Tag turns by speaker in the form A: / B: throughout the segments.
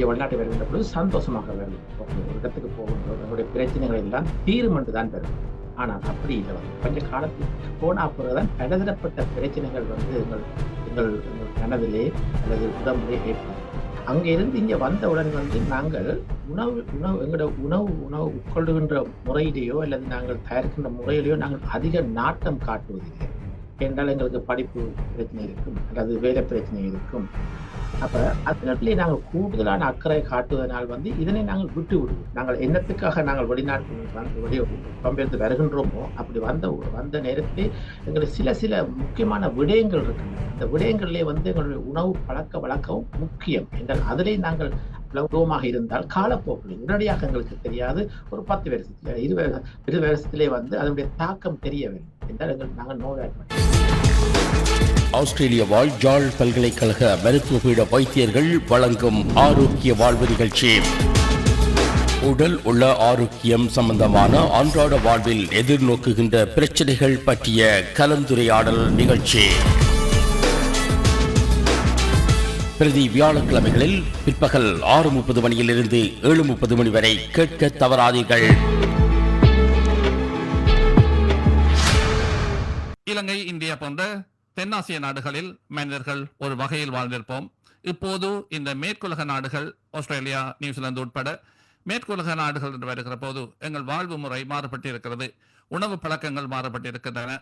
A: இங்கே வெளிநாட்டு வருகின்ற பொழுது சந்தோஷமாக வரும். ஒரு இடத்துக்கு போகின்றோம் என்னுடைய பிரச்சனைகள் எல்லாம் தீரும் என்று தான் வரும். ஆனால் அப்படி இல்லை. வந்து கொஞ்ச காலத்துக்கு போனா பிறகுதான் பலதரப்பட்ட பிரச்சனைகள் வந்து எங்கள் எங்கள் எங்கள் கனவிலே அல்லது உடம்புலே ஏற்படும். அங்கிருந்து இங்கே வந்தவுடன் வந்து நாங்கள் உணவு உணவு எங்களோட உணவு உணவு உட்கொள்கின்ற முறையிலேயோ அல்லது நாங்கள் தயாரிக்கின்ற முறையிலேயோ நாங்கள் அதிக நாட்டம் காட்டுவதில்லை. என்றால் எங்களுக்கு படிப்பு பிரச்சனை இருக்கும் அல்லது வேலை பிரச்சனை இருக்கும். அப்ப அதனாலே நாங்கள் கூடுதலான அக்கறை காட்டுவதனால் வந்து இதனை நாங்கள் விட்டு விடுவோம். நாங்கள் என்னத்துக்காக நாங்கள் வெளிநாட்டு வந்து வெளியே பம்பெயர்ந்து வருகின்றோமோ அப்படி வந்த வந்த நேரத்தில் எங்களுக்கு சில சில முக்கியமான விடயங்கள் இருக்கு அந்த விடயங்களிலே வந்து எங்களுடைய உணவு பழக்க வழக்கம் முக்கியம். என்றால் அதிலே நாங்கள் லௌகமாக இருந்தால் காலப்போக்கில் உடனடியாக எங்களுக்கு தெரியாது. ஒரு பத்து வருஷத்துல இருபது இருபது வருஷத்திலே வந்து அதனுடைய தாக்கம் தெரிய வேண்டும் என்றால் எங்கள் நாங்கள் நோயாளி
B: ஆஸ்திரேலிய வாழ் ஜாழ் பல்கலைக்கழக மருத்துவ பீட வைத்தியர்கள் வழங்கும் ஆரோக்கிய வாழ்வு நிகழ்ச்சி. உடல் உள்ள ஆரோக்கியம் சம்பந்தமான அன்றாட வாழ்வில் எதிர்நோக்குகின்ற பிரச்சனைகள் பற்றிய கலந்துரையாடல் நிகழ்ச்சி. பிரதி வியாழக்கிழமைகளில் பிற்பகல் ஆறு முப்பது மணியிலிருந்து ஏழு முப்பது மணி வரை கேட்க தவறாதீர்கள்.
C: இலங்கை இந்தியா போன்ற தென்னாசிய நாடுகளில் மனிதர்கள் ஒரு வகையில் வாழ்ந்திருப்போம். இப்போது இந்த மேற்குலக நாடுகள் ஆஸ்திரேலியா நியூசிலாந்து உட்பட மேற்குலக நாடுகள் என்று வருகிற போது எங்கள் வாழ்வு முறை மாறுபட்டு இருக்கிறது உணவு பழக்கங்கள் மாறுபட்டிருக்கின்றன.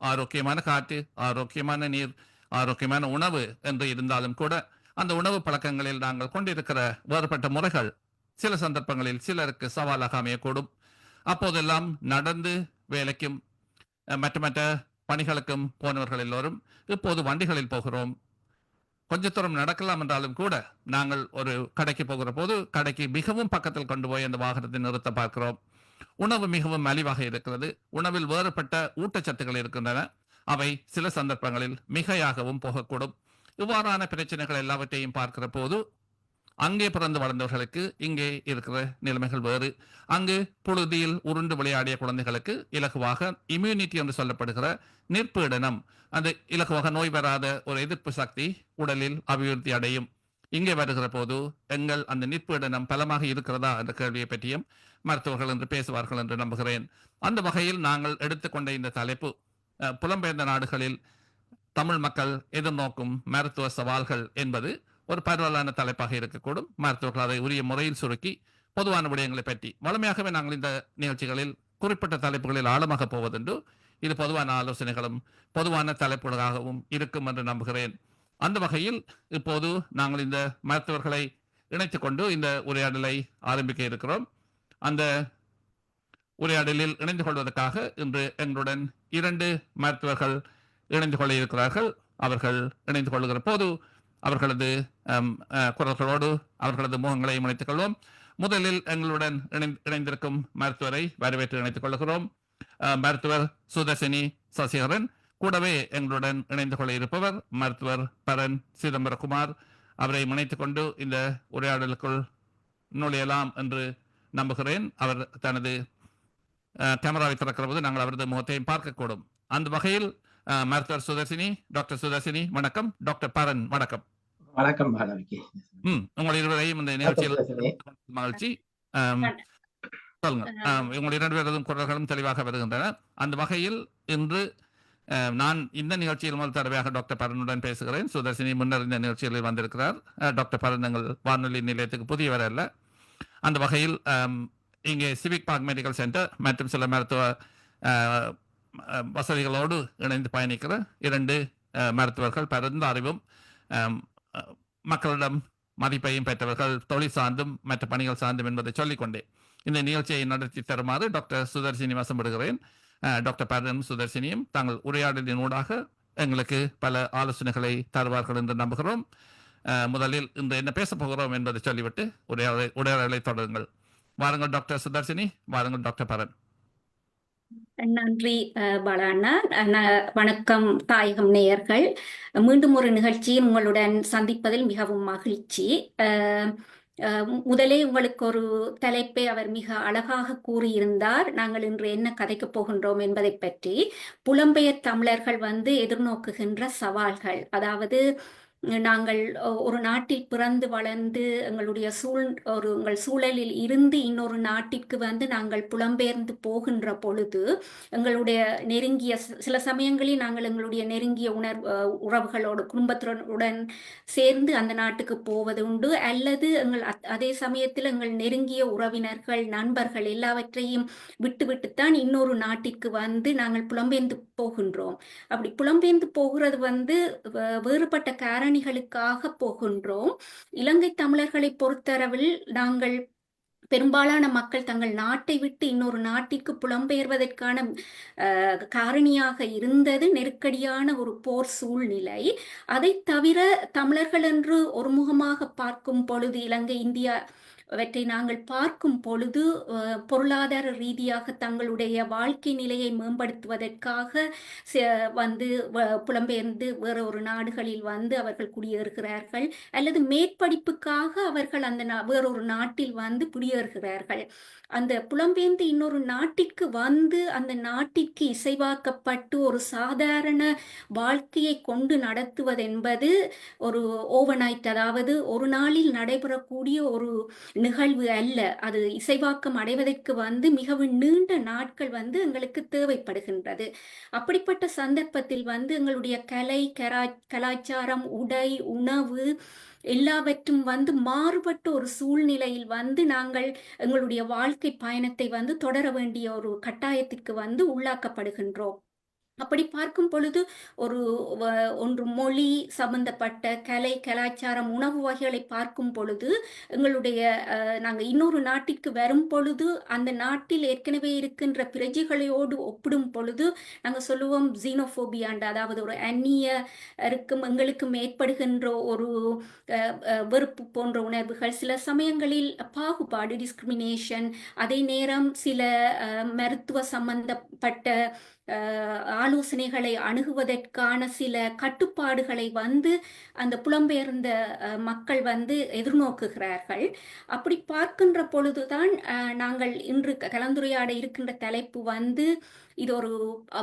C: ஆரோக்கியமான காற்று ஆரோக்கியமான நீர் ஆரோக்கியமான உணவு என்று இருந்தாலும் கூட அந்த உணவு பழக்கங்களில் நாங்கள் கொண்டிருக்கிற வேறுபட்ட முறைகள் சில சந்தர்ப்பங்களில் சிலருக்கு சவாலாக அமையக்கூடும் அப்போதெல்லாம் நடந்து வேலைக்கும் மற்ற மற்ற பணிகளுக்கும் போனவர்கள் எல்லோரும் இப்போது வண்டிகளில் போகிறோம். கொஞ்ச தூரம் நடக்கலாம் என்றாலும் கூட நாங்கள் ஒரு கடைக்கு போகிற போது கடைக்கு மிகவும் பக்கத்தில் கொண்டு போய் அந்த வாகனத்தை நிறுத்த பார்க்கிறோம். உணவு மிகவும் மலிவாக இருக்கிறது. உணவில் வேறுபட்ட ஊட்டச்சத்துக்கள் இருக்கின்றன. அவை சில சந்தர்ப்பங்களில் மிகையாகவும் போகக்கூடும். இவ்வாறான பிரச்சனைகள் எல்லாவற்றையும் பார்க்கிற போது அங்கே பிறந்து வளர்ந்தவர்களுக்கு இங்கே இருக்கிற நிலைமைகள் வேறு. அங்கு புழுதியில் உருண்டு விளையாடிய குழந்தைகளுக்கு இலகுவாக இம்யூனிட்டி என்று சொல்லப்படுகிற நிற்பீடனம். அந்த இலகுவாக நோய் வராத ஒரு எதிர்ப்பு சக்தி உடலில் அபிவிருத்தி அடையும். இங்கே வருகிற போது எங்கள் அந்த நிற்பீடனம் பலமாக இருக்கிறதா என்ற கேள்வியை பற்றியும் மருத்துவர்கள் என்று பேசுவார்கள் என்று நம்புகிறேன். அந்த வகையில் நாங்கள் எடுத்துக்கொண்ட இந்த தலைப்பு புலம்பெயர்ந்த நாடுகளில் தமிழ் மக்கள் எதிர்நோக்கும் மருத்துவ சவால்கள் என்பது ஒரு பரவலான தலைப்பாக இருக்கக்கூடும். மருத்துவர்கள் அதை உரிய முறையில் சுருக்கி பொதுவான விடயங்களை பற்றி. வளமையாகவே நாங்கள் இந்த நிகழ்ச்சிகளில் குறிப்பிட்ட தலைப்புகளில் ஆழமாக போவதுண்டு. இது பொதுவான ஆலோசனைகளும் பொதுவான தலைப்புகளாகவும் இருக்கும் என்று நம்புகிறேன். அந்த வகையில் இப்போது நாங்கள் இந்த மருத்துவர்களை இணைத்துக் கொண்டு இந்த உரையாடலை ஆரம்பிக்க இருக்கிறோம். அந்த உரையாடலில் இணைந்து கொள்வதற்காக இன்று எங்களுடன் இரண்டு மருத்துவர்கள் இணைந்து கொள்ள இருக்கிறார்கள் அவர்கள் இணைந்து கொள்கிற போது அவர்களது குரல்களோடு அவர்களது முகங்களை இணைத்துக் கொள்வோம். முதலில் எங்களுடன் இணை இணைந்திருக்கும் மருத்துவரை வரவேற்று இணைத்துக் கொள்கிறோம் மருத்துவர் சுதர்சினி சசிகரன். கூடவே எங்களுடன் இணைந்து கொள்ள இருப்பவர் மருத்துவர் பரன் சிதம்பரகுமார். அவரை இணைத்துக் கொண்டு இந்த உரையாடலுக்குள் நுழையலாம் என்று நம்புகிறேன். அவர் தனது கேமராவை திறக்கிற போது நாங்கள் அவரது முகத்தையும் பார்க்கக்கூடும். அந்த வகையில் மருத்துவர் சுதர்சினி டாக்டர் சுதர்சினி வணக்கம். டாக்டர் பரன் வணக்கம்.
A: வணக்கம் பாலவிக்கு
C: ம் உங்கள் இருவரையும் இந்த நிகழ்ச்சியில் மகிழ்ச்சி. சொல்லுங்க உங்கள் இரண்டு பேரதும் குரல்களும் தெளிவாக வருகின்றன. அந்த வகையில் இன்று நான் இந்த நிகழ்ச்சியில் முதல் தடவையாக டாக்டர் பரனுடன் பேசுகிறேன். சுதர்சினி முன்னர் இந்த நிகழ்ச்சியில் வந்திருக்கிறார். டாக்டர் பரன் எங்கள் வானொலி நிலையத்துக்கு புதியவர் அல்ல. அந்த வகையில் இங்கே சிவிக் பார்க் மெடிக்கல் சென்டர் மற்றும் சில மருத்துவ வசதிகளோடு இணைந்து பயணிக்கிற இரண்டு மருத்துவர்கள் பரந்த அறிவும் மக்களிடம் மதிப்பையும் பெற்றவர்கள் தொழில் சார்ந்தும் மற்ற பணிகள் சார்ந்தும் என்பதை சொல்லிக்கொண்டே இந்த நிகழ்ச்சியை நடத்தி தருமாறு டாக்டர் சுதர்சினி வசம் விடுகிறேன் டாக்டர் பரன் சுதர்சினியும் தாங்கள் உரையாடலின் ஊடாக எங்களுக்கு பல ஆலோசனைகளை தருவார்கள் என்று நம்புகிறோம். முதலில் இன்று என்ன பேச போகிறோம் என்பதை சொல்லிவிட்டு உரையாடலை உரையாடலை தொடருங்கள். வாருங்கள் டாக்டர் சுதர்சினி வாருங்கள் டாக்டர் பரன்.
D: நன்றி அஹ், பாலாண்ணா. வணக்கம் தாயகம் நேயர்கள். மீண்டும் ஒரு நிகழ்ச்சியில் உங்களுடன் சந்திப்பதில் மிகவும் மகிழ்ச்சி. அஹ், அஹ், முதலே உங்களுக்கு ஒரு தலைப்பை அவர் மிக அழகாக கூறியிருந்தார். நாங்கள் இன்று என்ன கதைக்கு போகின்றோம் என்பதை பற்றி. புலம்பெயர் தமிழர்கள் வந்து எதிர்நோக்குகின்ற சவால்கள். அதாவது நாங்கள் ஒரு நாட்டில் பிறந்து வளர்ந்து எங்களுடைய சூழ் ஒரு எங்கள் சூழலில் இருந்து இன்னொரு நாட்டிற்கு வந்து நாங்கள் புலம்பெயர்ந்து போகின்ற பொழுது எங்களுடைய நெருங்கிய சில சமயங்களில் நாங்கள் எங்களுடைய நெருங்கிய உணர் உறவுகளோடு குடும்பத்துடன் சேர்ந்து அந்த நாட்டுக்கு போவது உண்டு. அல்லது எங்கள் அதே சமயத்தில் எங்கள் நெருங்கிய உறவினர்கள் நண்பர்கள் எல்லாவற்றையும் விட்டுவிட்டுத்தான் இன்னொரு நாட்டிற்கு வந்து நாங்கள் புலம்பெயர்ந்து போகின்றோம். அப்படி புலம்பெயர்ந்து போகிறது வந்து வேறுபட்ட காரணம் காரணிகளுக்காக போகின்றோம். இலங்கை தமிழர்களை பொறுத்தளவில் நாங்கள் பெரும்பாலான மக்கள் தங்கள் நாட்டை விட்டு இன்னொரு நாட்டிற்கு புலம்பெயர்வதற்கான காரணியாக இருந்தது நெருக்கடியான ஒரு போர் சூழ்நிலை. அதை தவிர தமிழர்கள் என்று ஒருமுகமாக பார்க்கும் பொழுது இலங்கை இந்தியா அவற்றை நாங்கள் பார்க்கும் பொழுது பொருளாதார ரீதியாக தங்களுடைய வாழ்க்கை நிலையை மேம்படுத்துவதற்காக ச- வந்து வ- புலம்பெயர்ந்து வேற ஒரு நாடுகளில் வந்து அவர்கள் குடியேறுகிறார்கள். அல்லது மேற்படிப்புக்காக அவர்கள் அந்த நா- வேறொரு நாட்டில் வந்து குடியேறுகிறார்கள். அந்த புலம்பெயர்ந்து இன்னொரு நாட்டிற்கு வந்து அந்த நாட்டிற்கு இசைவாக்கப்பட்டு ஒரு சாதாரண வாழ்க்கையை கொண்டு நடத்துவதென்பது ஒரு ஓவர்நைட் அதாவது ஒரு நாளில் நடைபெறக்கூடிய ஒரு நிகழ்வு அல்ல. அது இசைவாக்கம் அடைவதற்கு வந்து மிகவும் நீண்ட நாட்கள் வந்து எங்களுக்கு தேவைப்படுகின்றது. அப்படிப்பட்ட சந்தர்ப்பத்தில் வந்து எங்களுடைய கலை கரா கலாச்சாரம் உடை உணவு எல்லாவற்றும் வந்து மாறுபட்ட ஒரு சூழ்நிலையில் வந்து நாங்கள் எங்களுடைய வாழ்க்கை பயணத்தை வந்து தொடர வேண்டிய ஒரு கட்டாயத்திற்கு வந்து உள்ளாக்கப்படுகின்றோம். அப்படி பார்க்கும் பொழுது ஒரு ஒன்று மொழி சம்பந்தப்பட்ட கலை கலாச்சாரம் உணவு வகைகளை பார்க்கும் பொழுது எங்களுடைய நாங்கள் இன்னொரு நாட்டிற்கு வரும் பொழுது அந்த நாட்டில் ஏற்கனவே இருக்கின்ற பிரஜைகளோடு ஒப்பிடும் பொழுது நாங்கள் சொல்லுவோம் ஜீனோஃபோபியாண்டு அதாவது ஒரு அந்நிய இருக்கும் எங்களுக்கும் ஏற்படுகின்ற ஒரு வெறுப்பு போன்ற உணர்வுகள். சில சமயங்களில் பாகுபாடு டிஸ்கிரிமினேஷன் அதே நேரம் சில மருத்துவ சம்பந்தப்பட்ட ஆலோசனைகளை அணுகுவதற்கான சில கட்டுப்பாடுகளை வந்து அந்த புலம்பெயர்ந்த மக்கள் வந்து எதிர்நோக்குகிறார்கள். அப்படி பார்க்கின்ற பொழுதுதான் நாங்கள் இன்று கலந்துரையாட இருக்கின்ற தலைப்பு வந்து இது ஒரு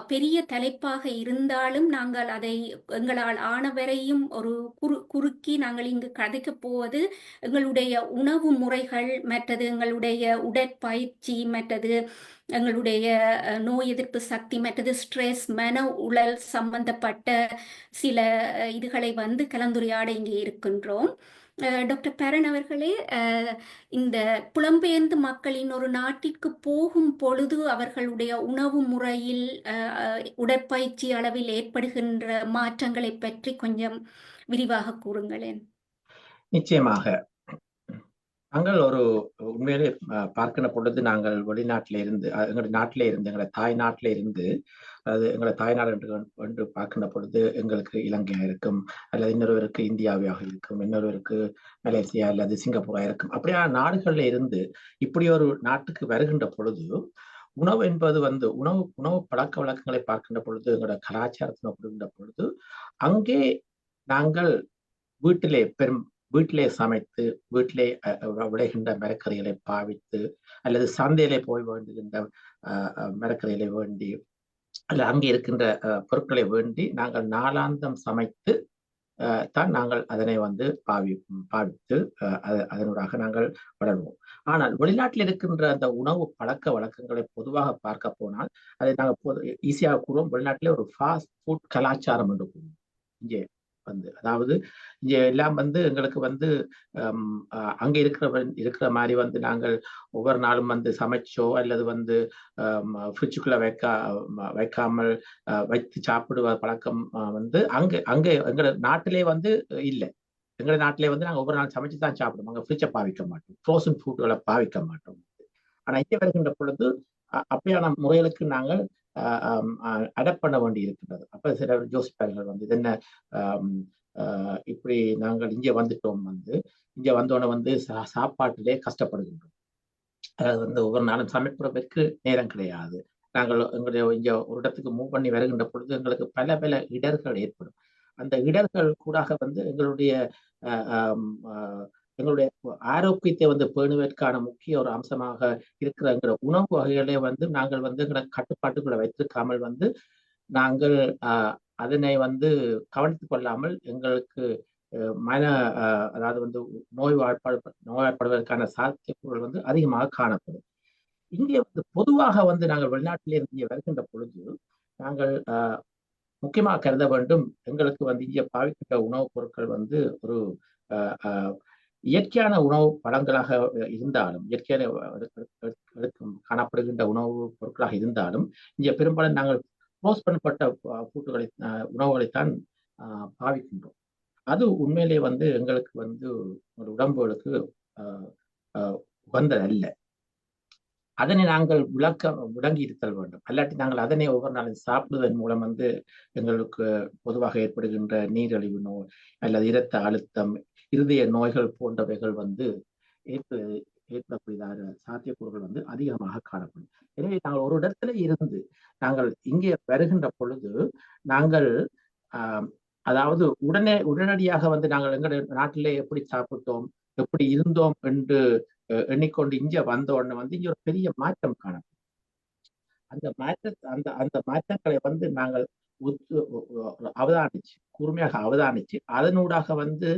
D: பெரிய தலைப்பாக இருந்தாலும் நாங்கள் அதை எங்களால் ஆனவரையும் ஒரு குறு குறுக்கி நாங்கள் இங்கு கதைக்கப் போவது எங்களுடைய உணவு முறைகள் மற்றது எங்களுடைய உடற்பயிற்சி மற்றது எங்களுடைய நோய் எதிர்ப்பு சக்தி மற்றது ஸ்ட்ரெஸ் மன உழல் சம்பந்தப்பட்ட சில இதுகளை வந்து கலந்துரையாட இங்கே இருக்கின்றோம். டாக்டர் பரன் அவர்களே இந்த புலம்பெயர்ந்து மக்களின் ஒரு நாட்டிற்கு போகும் பொழுது அவர்களுடைய உணவு முறையில் உடற்பயிற்சி அளவில் ஏற்படுகின்ற மாற்றங்களை பற்றி கொஞ்சம் விரிவாக கூறுங்களேன்.
A: நிச்சயமாக. நாங்கள் ஒரு உண்மையிலே பார்க்கின பார்க்கிற பொழுது நாங்கள் வெளிநாட்டில இருந்து எங்களுடைய நாட்டிலே இருந்து எங்களை தாய் நாட்டில இருந்து அது எங்களை தாய்நாடு என்று என்று பார்க்கின்ற பொழுது எங்களுக்கு இலங்கையா இருக்கும் அல்லது இன்னொருவருக்கு இந்தியாவாக இருக்கும் இன்னொருவருக்கு மலேசியா அல்லது சிங்கப்பூரா இருக்கும். அப்படியான நாடுகள்ல இருந்து இப்படி ஒரு நாட்டுக்கு வருகின்ற பொழுது உணவு என்பது வந்து உணவு உணவு பழக்க வழக்கங்களை பார்க்கின்ற பொழுது எங்களோட கலாச்சாரத்தை ஒப்பிடுகின்ற பொழுது அங்கே நாங்கள் வீட்டிலே பெரும் வீட்டிலே சமைத்து வீட்டிலே அஹ், விளைகின்ற மரக்கறிகளை பாவித்து அல்லது சந்தையிலே போய் வேண்டுகின்ற அஹ், மரக்கறிகளை வேண்டி அல்ல அங்கே இருக்கின்ற அஹ், பொருட்களை வேண்டி நாங்கள் நாளாந்தம் சமைத்து அஹ், தான் நாங்கள் அதனை வந்து பாவி பாவித்து அஹ், அதனூடாக நாங்கள் வளர்வோம். ஆனால் வெளிநாட்டில் இருக்கின்ற அந்த உணவு பழக்க வழக்கங்களை பொதுவாக பார்க்க போனால் அதை நாங்கள் பொது ஈஸியாக கூறுவோம். வெளிநாட்டிலே ஒரு ஃபாஸ்ட் ஃபுட் கலாச்சாரம் என்று கூறுவோம். இங்கே வந்து. அதாவது இங்க எல்லாம் வந்து எங்களுக்கு வந்து அங்க இருக்கிற இருக்கிற மாதிரி வந்து நாங்கள் ஒவ்வொரு நாளும் வந்து சமைச்சோ அல்லது வந்து ஃப்ரிட்ஜுக்குள்ள வைக்கா வைக்காமல் அஹ், வைத்து சாப்பிடுவ பழக்கம் அஹ், வந்து அங்க அங்க எங்களை நாட்டிலே வந்து இல்லை. எங்க நாட்டிலே வந்து நாங்கள் ஒவ்வொரு நாள் சமைச்சு தான் சாப்பிடுவோம். அங்கே ஃப்ரிட்ஜை பாவிக்க மாட்டோம். ஃப்ரோசன் ஃபுட்டுகளை பாவிக்க மாட்டோம். ஆனா இங்கே வருகின்ற பொழுது அப்படியான முறைகளுக்கு நாங்கள் அடப்ட் பண்ண வேண்டி இருக்கின்றது. அப்ப சில யோசிப்பார்கள் வந்து இது என்ன ஆஹ் இப்படி நாங்கள் இங்கே வந்துட்டோம் வந்து இங்க வந்தோடனே வந்து சா- சாப்பாட்டிலே கஷ்டப்படுகின்றோம். அதாவது வந்து ஒவ்வொரு நாளும் சமைப்பதற்கு நேரம் கிடையாது. நாங்கள் எங்களுடைய இங்க ஒரு இடத்துக்கு மூவ் பண்ணி வருகின்ற பொழுது எங்களுக்கு பல பல இடர்கள் ஏற்படும். அந்த இடர்கள் கூடாக வந்து எங்களுடைய ஆஹ் ஆஹ் எங்களுடைய ஆரோக்கியத்தை வந்து பேணுவதற்கான முக்கிய ஒரு அம்சமாக இருக்கிறங்கிற உணவு வகைகளை வந்து நாங்கள் வந்து எங்களை கட்டுப்பாட்டுக்குள்ள வைத்திருக்காமல் வந்து நாங்கள் அதனை வந்து கவனித்துக் கொள்ளாமல் எங்களுக்கு மன அதாவது வந்து நோய் நோய்வாய்ப்பாடு நோய்வாய்ப்படுவதற்கான சாத்தியக்கூறுகள் வந்து அதிகமாக காணப்படும். இங்கே வந்து பொதுவாக வந்து நாங்கள் வெளிநாட்டிலிருந்து இங்கே வருகின்ற பொழுது நாங்கள் அஹ், முக்கியமாக கருத வேண்டும் எங்களுக்கு வந்து இங்கே பாவிக்கின்ற உணவுப் பொருட்கள் வந்து ஒரு அஹ், அஹ், இயற்கையான உணவு பழங்களாக இருந்தாலும் இயற்கையான காணப்படுகின்ற உணவு பொருட்களாக இருந்தாலும் இங்கே பெரும்பாலும் நாங்கள் க்ளோஸ் பண்ணப்பட்ட பூட்டுகளை அஹ், உணவுகளைத்தான் பாவிக்கின்றோம். அது உண்மையிலே வந்து எங்களுக்கு வந்து ஒரு உடம்புகளுக்கு அஹ், அஹ், உகந்ததல்ல அதனை நாங்கள் விளக்க விளங்கி இருத்தல் வேண்டும். அல்லாட்டி நாங்கள் அதனை ஒவ்வொரு நாளும் சாப்பிடுவதன் மூலம் வந்து எங்களுக்கு பொதுவாக ஏற்படுகின்ற நீரிழிவு நோய் அல்லது இரத்த அழுத்தம் இருதய நோய்கள் போன்றவைகள் வந்து ஏற்ப ஏற்படக்கூடியதான சாத்தியக்கூறுகள் வந்து அதிகமாக காணப்படும். எனவே நாங்கள் ஒரு இடத்துல இருந்து நாங்கள் இங்கே வருகின்ற பொழுது நாங்கள் ஆஹ் அதாவது உடனே உடனடியாக வந்து நாங்கள் எங்களுடைய நாட்டிலே எப்படி சாப்பிட்டோம் எப்படி இருந்தோம் என்று அஹ், எண்ணிக்கொண்டு இங்கே வந்த உடனே வந்து இங்க ஒரு பெரிய மாற்றம் காணப்படும். அந்த மாற்ற அந்த அந்த மாற்றங்களை வந்து நாங்கள் அவதானிச்சு கூர்மையாக அவதானிச்சு அதனூடாக வந்து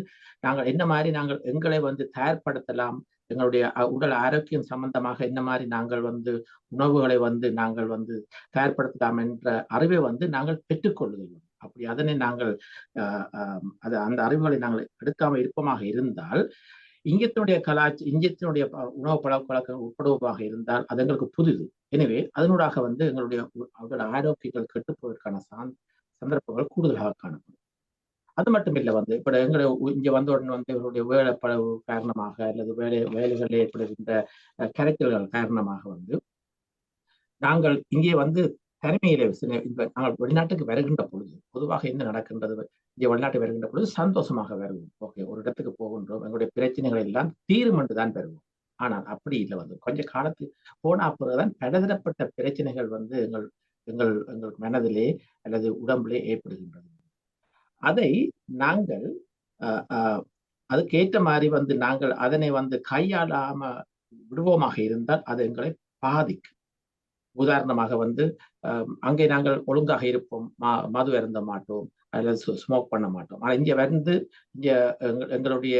A: நாங்கள் என்ன மாதிரி நாங்கள் எங்களை வந்து தயார்படுத்தலாம் எங்களுடைய அ- உடல் ஆரோக்கியம் சம்பந்தமாக என்ன மாதிரி நாங்கள் வந்து உணவுகளை வந்து நாங்கள் வந்து தயார்படுத்தலாம் என்ற அறிவை வந்து நாங்கள் பெற்றுக்கொள்கிறோம் அப்படி அதனை நாங்கள் அது அந்த அறிவுகளை நாங்கள் எடுக்காமல் இருப்பமாக இருந்தால் இங்கத்தினுடைய கலாச்சார இங்கத்தினுடைய உணவு பழக்க வழக்கம் உட்படுவதாக இருந்தால் அது எங்களுக்கு புதிது. எனவே அதனூடாக வந்து எங்களுடைய அவர்களோட ஆரோக்கியங்கள் கெட்டு போவதற்கான சான் சந்தர்ப்பங்கள் கூடுதலாக காணப்படும். அது மட்டும் இல்லை வந்து இப்ப எங்களை இங்கே வந்த உடனே வந்து இவருடைய வேலை பளவு காரணமாக அல்லது வேலை வேலைகளில் ஏற்படுகின்ற அஹ், கரைச்சல்கள் காரணமாக வந்து நாங்கள் இங்கே வந்து தனிமையிலே நாங்கள் வெளிநாட்டுக்கு வருகின்ற பொழுது பொதுவாக என்ன நடக்கின்றது இங்கே வெளிநாட்டு வருகின்ற பொழுது சந்தோஷமாக வருவோம். ஓகே ஒரு இடத்துக்கு போகின்றோம் எங்களுடைய பிரச்சனைகள் எல்லாம் தீரும் என்று தான் பெறுவோம் ஆனால் அப்படி இல்லை வந்து. கொஞ்ச காலத்துக்கு போன பிறகுதான் பலதரப்பட்ட பிரச்சனைகள் வந்து எங்கள் எங்கள் எங்கள் மனதிலே அல்லது உடம்பிலே ஏற்படுகின்றது. அதை நாங்கள் அஹ், அஹ், அதுக்கேற்ற மாதிரி வந்து நாங்கள் அதனை வந்து கையாளாம விடுவோமாக இருந்தால் அது எங்களை பாதிக்கும். உதாரணமாக வந்து அஹ், அங்கே நாங்கள் ஒழுங்காக இருப்போம் மது இருந்த மாட்டோம் அல்லது ஸ்மோக் பண்ண மாட்டோம். ஆனா இங்க வந்து இங்க எங்களுடைய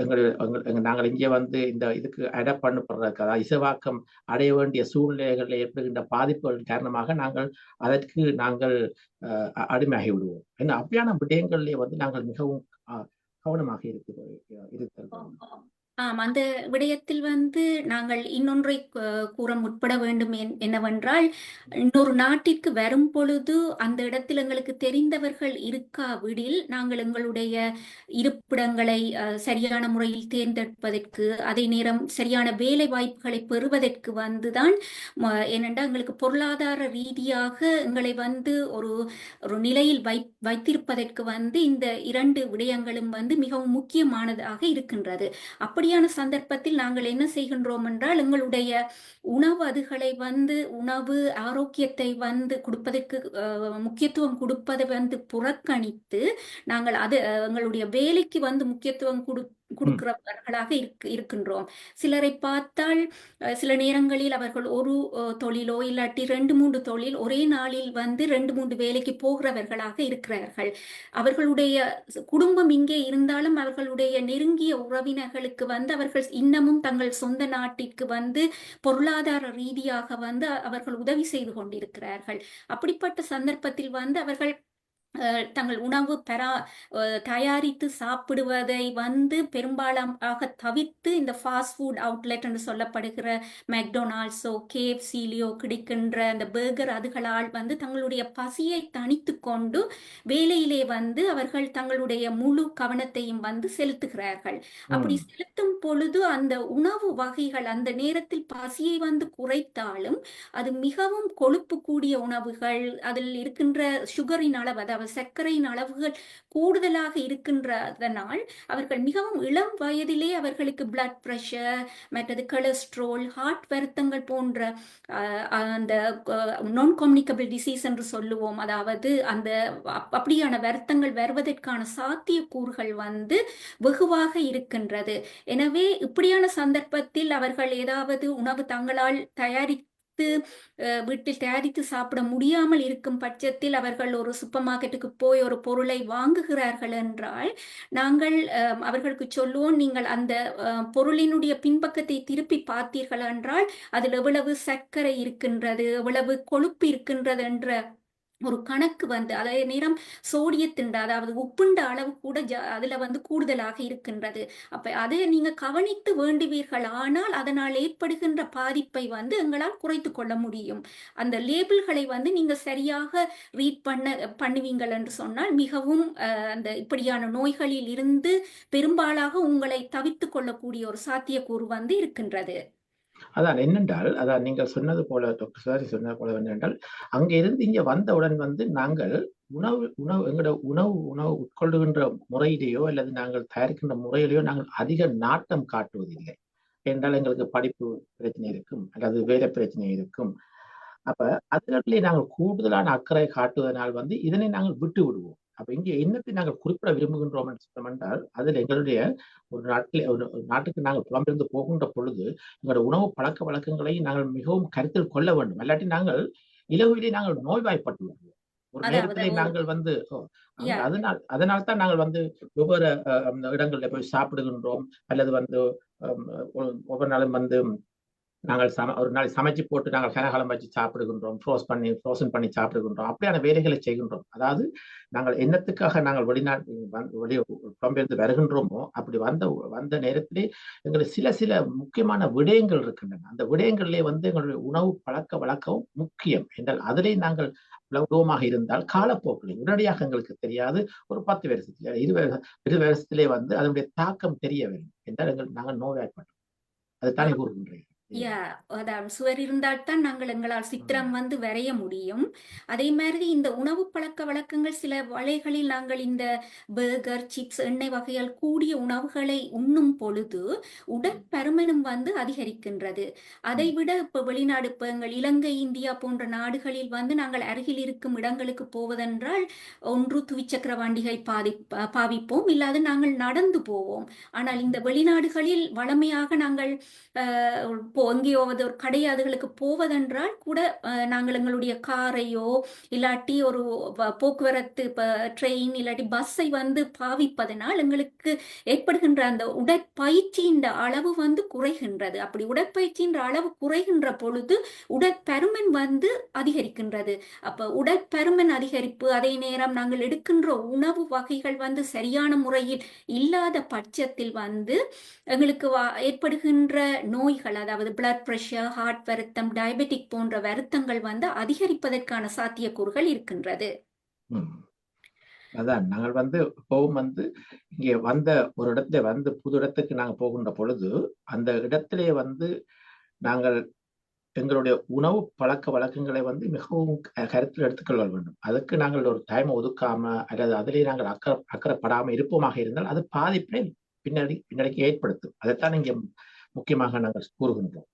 A: எங்கள் எங்க- நாங்கள் இங்கே வந்து இந்த இதுக்கு அடாப்ட் பண்ணப்படுறதுக்கு அதாவது இசைவாக்கம் அடைய வேண்டிய சூழ்நிலைகளில் ஏற்படுகின்ற பாதிப்புகள் காரணமாக நாங்கள் அதற்கு நாங்கள் அடிமையாகி விடுவோம் ஏன்னா அப்படியான விடயங்களிலே வந்து நாங்கள் மிகவும் கவனமாக இருக்கிறோம் வேண்டும்.
D: ஆம் அந்த விடயத்தில் வந்து நாங்கள் இன்னொன்றை கூற முற்பட வேண்டும் என்- என்னவென்றால் இன்னொரு நாட்டிற்கு வரும் பொழுது அந்த இடத்தில் எங்களுக்கு தெரிந்தவர்கள் இருக்காவிடில் நாங்கள் எங்களுடைய இருப்பிடங்களை சரியான முறையில் தேர்ந்தெடுப்பதற்கு அதே நேரம் சரியான வேலை வாய்ப்புகளை பெறுவதற்கு வந்துதான் ஏனென்றால் எங்களுக்கு பொருளாதார ரீதியாக எங்களை வந்து ஒரு ஒரு நிலையில் வை வைத்திருப்பதற்கு வந்து இந்த இரண்டு விடயங்களும் வந்து மிகவும் முக்கியமானதாக இருக்கின்றது. அப்படி அப்படியான சந்தர்ப்பத்தில் நாங்கள் என்ன செய்கின்றோம் என்றால் எங்களுடைய உணவு அதுகளை வந்து உணவு ஆரோக்கியத்தை வந்து கொடுப்பதற்கு முக்கியத்துவம் கொடுப்பதை வந்து புறக்கணித்து நாங்கள் அது எங்களுடைய வேலைக்கு வந்து முக்கியத்துவம் கொடு கொடுக்கிறவர்களாக இருக்கு இருக்கின்றோம். சிலரை பார்த்தால் சில நேரங்களில் அவர்கள் ஒரு தொழிலோ இல்லாட்டி ரெண்டு மூன்று தொழில் ஒரே நாளில் வந்து ரெண்டு மூன்று வேலைக்கு போகிறவர்களாக இருக்கிறார்கள். அவர்களுடைய குடும்பம் இங்கே இருந்தாலும் அவர்களுடைய நெருங்கிய உறவினர்களுக்கு வந்து அவர்கள் இன்னமும் தங்கள் சொந்த நாட்டிற்கு வந்து பொருளாதார ரீதியாக வந்து அவர்கள் உதவி செய்து கொண்டிருக்கிறார்கள். அப்படிப்பட்ட சந்தர்ப்பத்தில் வந்து அவர்கள் தங்கள் உணவு பெறா தயாரித்து சாப்பிடுவதை வந்து பெரும்பாலாக தவிர்த்து இந்த ஃபாஸ்ட் ஃபுட் அவுட்லெட் என்று சொல்லப்படுகிற மெக்டொனால்ட்ஸோ கேஎஃப்சிலியோ கிடைக்கின்ற அந்த பர்கர் அதுகளால் வந்து தங்களுடைய பசியை தணித்து கொண்டு வேலையிலே வந்து அவர்கள் தங்களுடைய முழு கவனத்தையும் வந்து செலுத்துகிறார்கள் அப்படி. செலுத்தும் பொழுது அந்த உணவு வகைகள் அந்த நேரத்தில் பசியை வந்து குறைத்தாலும் அது மிகவும் கொழுப்பு கூடிய உணவுகள் அதில் இருக்கின்ற சுகரின் அளவு அதாவது சர்க்கரையின் அளவுகள் கூடுதலாக இருக்கின்றதனால் அவர்கள் மிகவும் இளம் வயதிலே அவர்களுக்கு பிளட் ப்ரெஷர் மற்றது கொலஸ்ட்ரோல் ஹார்ட் வருத்தங்கள் போன்ற அந்த நான் கம்யூனிகபிள் டிசீஸ் என்று சொல்லுவோம். அதாவது அந்த அப்- அப்படியான வருத்தங்கள் வருவதற்கான சாத்தியக்கூறுகள் வந்து வெகுவாக இருக்கின்றது. எனவே இப்படியான சந்தர்ப்பத்தில் அவர்கள் ஏதாவது உணவு தங்களால் தயாரி தயாரித்து வீட்டில் தயாரித்து சாப்பிட முடியாமல் இருக்கும் பட்சத்தில் அவர்கள் ஒரு சூப்பர் மார்க்கெட்டுக்கு போய் ஒரு பொருளை வாங்குகிறார்கள் என்றால் நாங்கள் அவர்களுக்கு சொல்லுவோம் நீங்கள் அந்த பொருளினுடைய பின்பக்கத்தை திருப்பி பார்த்தீர்கள் என்றால் அதில் எவ்வளவு சர்க்கரை இருக்கின்றது எவ்வளவு கொழுப்பு இருக்கின்றது என்ற ஒரு கணக்கு வந்து அதே நேரம் சோடியத்தின் அதாவது உப்புண்ட அளவு கூட ஜ அதுல வந்து கூடுதலாக இருக்கின்றது. அப்ப அதை நீங்க கவனித்து வேண்டுவீர்கள். ஆனால் அதனால் ஏற்படுகின்ற பாதிப்பை வந்து எங்களால் குறைத்து கொள்ள முடியும். அந்த லேபிள்களை வந்து நீங்க சரியாக ரீட் பண்ண பண்ணுவீங்கள் என்று சொன்னால் மிகவும் அந்த இப்படியான நோய்களில் இருந்து பெரும்பாலாக உங்களை தவித்து கொள்ளக்கூடிய ஒரு சாத்தியக்கூறு வந்து இருக்கின்றது.
A: அதான் என்னென்றால் அதான் நீங்கள் சொன்னது போல டாக்டர் சுதாரி சொன்னது போல என்னென்றால் அங்க இருந்து இங்க வந்தவுடன் வந்து நாங்கள் உணவு உணவு எங்களோட உணவு உணவு உட்கொள்ளுகின்ற முறையிலேயோ அல்லது நாங்கள் தயாரிக்கின்ற முறையிலேயோ நாங்கள் அதிக நாட்டம் காட்டுவதில்லை. என்றால் எங்களுக்கு படிப்பு பிரச்சனை இருக்கும் அல்லது வேலை பிரச்சனை இருக்கும். அப்ப அதுகளிலே நாங்கள் கூடுதலான அக்கறை காட்டுவதனால் வந்து இதனை நாங்கள் விட்டு விடுவோம் அப்ப இங்கே என்னத்தை நாங்கள் குறிப்பிட விரும்புகின்றோம் என்று சொன்னோம் என்றால் அதில் எங்களுடைய ஒரு நாட்டிலே ஒரு நாட்டுக்கு நாங்கள் புலம்பெயர்ந்து போகின்ற பொழுது எங்களுடைய உணவு பழக்க வழக்கங்களை நாங்கள் மிகவும் கருத்தில் கொள்ள வேண்டும். இல்லாட்டி நாங்கள் இலகுவிலே நாங்கள் நோய்வாய்ப்பட்டு வருவோம் ஒரு நேரத்திலே நாங்கள் வந்து. அதனால் அதனால் தான் நாங்கள் வந்து ஒவ்வொரு இடங்களில் போய் சாப்பிடுகின்றோம். அல்லது வந்து ஒவ்வொரு நாளும் வந்து நாங்கள் சம ஒரு நாள் சமைச்சு போட்டு நாங்கள் கனகாலம் வச்சு சாப்பிடுகின்றோம் ஃப்ரோஸ் பண்ணி ஃப்ரோசன் பண்ணி சாப்பிடுகின்றோம். அப்படியான வேலைகளை செய்கின்றோம். அதாவது நாங்கள் என்னத்துக்காக நாங்கள் வெளிநாட்டு வந்து- வெளி புலம்பெயர்ந்து வருகின்றோமோ அப்படி வந்த வந்த நேரத்திலே எங்களுக்கு சில சில முக்கியமான விடயங்கள் இருக்கின்றன. அந்த விடயங்களிலே வந்து எங்களுடைய உணவு பழக்க வழக்கம் முக்கியம். என்றால் அதிலே நாங்கள் உலகமாக இருந்தால் காலப்போக்கில் உடனடியாக எங்களுக்கு தெரியாது. ஒரு பத்து வருஷத்துல இரு வருஷ- இரு வருஷத்திலே வந்து அதனுடைய தாக்கம் தெரிய வேண்டும். என்றால் எங்கள் நாங்கள் நோய்வாய்ப்பட்டோம் அதுதானே கூறுகின்றேன்.
D: யா அதாவது சுவர் இருந்தால்தான் நாங்கள் எங்களால் சித்திரம் வந்து வரைய முடியும். அதே மாதிரி இந்த உணவு பழக்க வழக்கங்கள் சில வழிகளில் நாங்கள் இந்த பர்கர் சிப்ஸ் எண்ணெய் வகைகள் கூடிய உணவுகளை உண்ணும் பொழுது உடற்பருமனும் வந்து அதிகரிக்கின்றது. அதை விட இப்போ வெளிநாடு இப்போ எங்கள் இலங்கை இந்தியா போன்ற நாடுகளில் வந்து நாங்கள் அருகில் இருக்கும் இடங்களுக்கு போவதென்றால் ஒன்று துவிச்சக்கர வண்டிகை பாதி பாவிப்போம். இல்லாது நாங்கள் நடந்து போவோம். ஆனால் இந்த வெளிநாடுகளில் வளமையாக நாங்கள் போ எங்கேயோவது ஒரு கடை அதுகளுக்கு போவதென்றால் கூட நாங்கள் எங்களுடைய காரையோ இல்லாட்டி ஒரு போக்குவரத்து இப்போ ட்ரெயின் இல்லாட்டி பஸ்ஸை வந்து பாவிப்பதனால் எங்களுக்கு ஏற்படுகின்ற அந்த உடற்பயிற்சியின் அளவு வந்து குறைகின்றது. அப்படி உடற்பயிற்சின்ற அளவு குறைகின்ற பொழுது உடற்பருமன் வந்து அதிகரிக்கின்றது. அப்போ உடற்பருமன் அதிகரிப்பு அதே நேரம் நாங்கள் எடுக்கின்ற உணவு வகைகள் வந்து சரியான முறையில் இல்லாத பட்சத்தில் வந்து எங்களுக்கு வா- ஏற்படுகின்ற நோய்கள் அதாவது பிளட் பிரஷர் ஹார்ட் வருத்தம் டயபெட்டிக் போன்ற வருத்தங்கள் வந்து அதிகரிப்பதற்கான சாத்தியக்கூறுகள் இருக்கின்றது.
A: அதான் நாங்கள் வந்து போகும் வந்து இங்கே வந்த ஒரு இடத்துல வந்து புது இடத்துக்கு நாங்கள் போகின்ற பொழுது அந்த இடத்திலே வந்து நாங்கள் எங்களுடைய உணவு பழக்க வழக்கங்களை வந்து மிகவும் கருத்தில் எடுத்துக்கொள்ள வேண்டும். அதுக்கு நாங்கள் ஒரு டைம் ஒதுக்காம அல்லது அதிலே நாங்கள் அக்கறை அக்கறைப்படாமல் இருப்போமாக இருந்தால் அது பாதிப்பினை பின்னாடி பின்னாடிக்கு ஏற்படுத்தும். அதைத்தான் இங்கே முக்கியமாக நாங்கள் கூறுகின்றோம்.